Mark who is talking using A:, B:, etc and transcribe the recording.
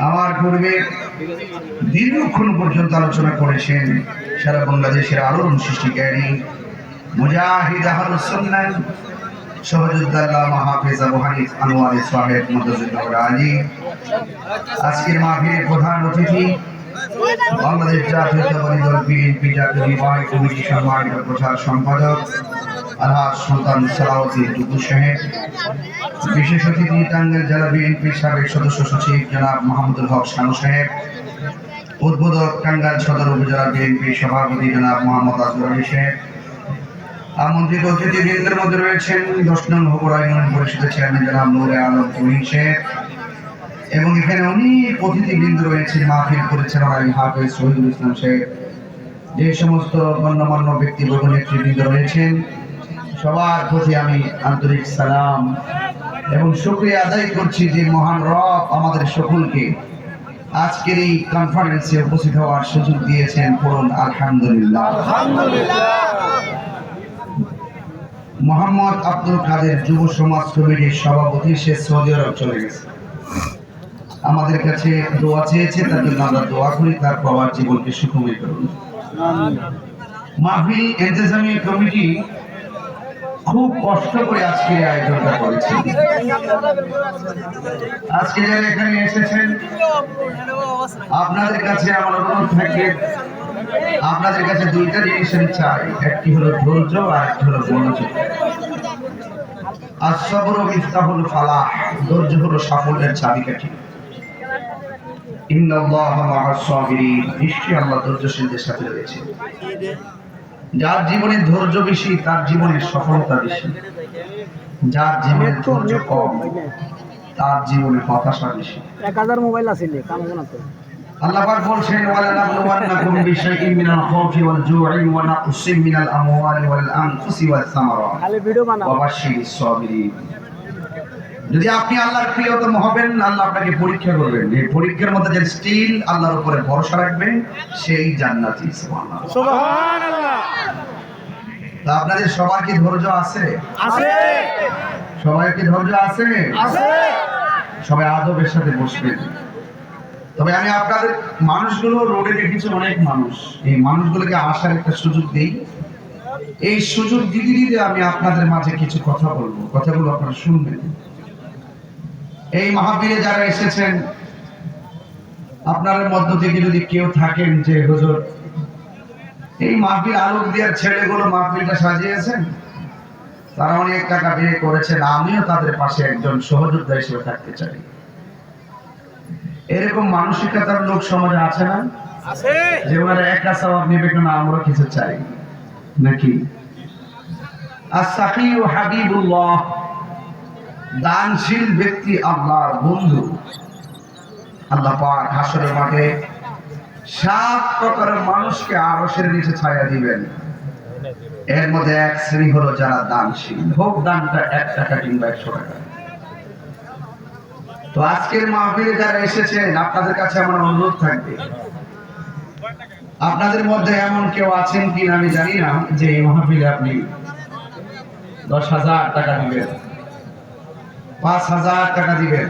A: আমার পূর্বে দীর্ঘক্ষণ পর্যন্ত আলোচনা করেছেন সারা বাংলাদেশের আলোড়ন সৃষ্টিকারী মুজাহিদ আহরুসন্নান সহজুদ্দাল্লাহ মাহফিজ আবু হানিফ, আনোয়ার সাহেব মদজুল্লাহ আজকের মাহফিলের প্রধান অতিথি বাংলাদেশ জাতীয়তাবাদী দল বিএনপি জাতীয় নির্বাহী কমিটি সম্মানিত প্রচার সম্পাদক আলহাজ সুলতান সালাউদ্দিন টুকু সাহেব। বিশেষ অতিথি টাঙ্গাইল জেলা বিএনপির সাবেক সদস্য সচিব জনাব মাহমুদুল হক শানু সাহেব। উদ্বোধক টাঙ্গাইল সদর উপজেলা বিএনপির সভাপতি জনাব মোহাম্মদ আজমর আলী সাহেব। আমন্ত্রিত অতিথিবৃন্দের মধ্যে রয়েছেন দশ নং হকুরা ইউনিয়ন পরিষদের চেয়ারম্যান জনাব নুরে আলম তুহিন সাহেব। এবং এখানে অনেক অতিথিবৃন্দ রয়েছেন মাহফিল পরিচালনা হাফেজ শহীদুল ইসলাম সাহেব। যে সমস্ত গণ্যমান্য ব্যক্তিবর্গ, নেতৃবৃন্দ রয়েছেন, সবার প্রতি আমি আন্তরিক সালাম এবং শুক্রিয়া আদায় করছি যে মহান রব আমাদের সকলকে আজকের এই কনফারেন্সে উপস্থিত হওয়ার সুযোগ দিয়েছেন পড়ুন আলহামদুলিল্লাহ। মোহাম্মদ আব্দুল কাদের যুব সমাজ কমিটির সভাপতি, সে সৌদি আরব চলে গেছে। আমাদের কাছে দোয়া চেয়েছে তার জন্য আমরা দোয়া করি তার বাবার জীবনকে সুখময় করুন। মাহফিল এন্তেজামি কমিটি খুব কষ্ট করে আজকে আয়োজনটা করেছেন আজকে যারা এখানে এসেছেন, আপনাদের কাছে আমার অনুরোধ থাকবে, আপনাদের কাছে দুইটা জিনিস আমি চাই, একটি হলো ধৈর্য আর একটি হলো মনোযোগ। আর সবর মিফতাহুল ফালাহ, ধৈর্য হলো সাফল্যের চাবিকাঠি। নিশ্চয়ই আল্লাহ ধৈর্যশীলদের সাথে রয়েছে। যার জীবনে ধৈর্য বেশি তার জীবনে সফলতা বেশি। যার জীবনে ধৈর্য কম তার জীবনে হতাশা বেশি।
B: এক হাজার মোবাইল আছে
A: আল্লাহ পাক বলছেন ওয়ালা নাবলুওয়ান্নাকুম বিশাইইন মিনাল খাউফি ওয়াল জু'i ওয়া নাকসিম মিনাল আমওয়ালি ওয়াল আনফুসি ওয়াস সামারাত
B: ভিডিও বানাও।
A: ওয়া বাশশিরিস সাবিরিন। যদি আপনি আল্লাহর প্রিয়তম হবেন আল্লাহ আপনাকে পরীক্ষা করবেন। এই পরীক্ষার মধ্যে যে স্টিল আল্লাহর উপরে ভরসা রাখবে সেই জান্নাতি সুবহানাল্লাহ।
B: সুবহানাল্লাহ।
A: তা আপনাদের সবার কি ধৈর্য আছে?
B: আছে।
A: সবার কি ধৈর্য আছে?
B: আছে।
A: সবাই আদবের সাথে বসবেন তবে আমি আপনাদের মানুষগুলো রোডে দেখেছি অনেক মানুষ। এই মানুষগুলোকে আসার একটা সুযোগ দেই। এই সুযোগ দিতে দিতে আমি আপনাদের মাঝে কিছু কথা বলব। কথাগুলো আপনারা শুনবেন। এই মাহফিলে যারা এসেছেন আপনাদের মধ্য থেকে যদি কেউ থাকেন যে হুজুর এই মাহফিল আলোক দেওয়ার ছেলেগুলো মাহফিলটা সাজিয়েছেন? তারা অনেক টাকা বিয়ে করেছেন আমিও তাদের পাশে একজন সহযোদ্ধা হিসেবে থাকতে চাই। এরকম মানসিকতার লোক সমাজে আছে না?
B: আছে।
A: যে ওনারা একা সবাব নেবে কেন আমরা কিছু চাই। নাকি? আসাফি ও হাবিবুল্লাহ। দানশীল ব্যক্তি আল্লাহর বন্ধু। আল্লাহ পাক হাসরের মাঠে সাত প্রকারের মানুষকে আরশের নিচে ছায়া দিবেন। এর মধ্যে এক শ্রেণি হলো যারা দানশীল। হোক দানটা এক টাকা কিংবা একশো টাকা। তো আজকের মাহফিলে যারা এসেছেন, আপনাদের কাছে আমার অনুরোধ থাকবে। আপনাদের মধ্যে এমন কেউ আছেন কি আমি জানি না যে এই মাহফিলে আপনি দশ হাজার টাকা দিবেন। পাঁচ হাজার টাকা দিবেন।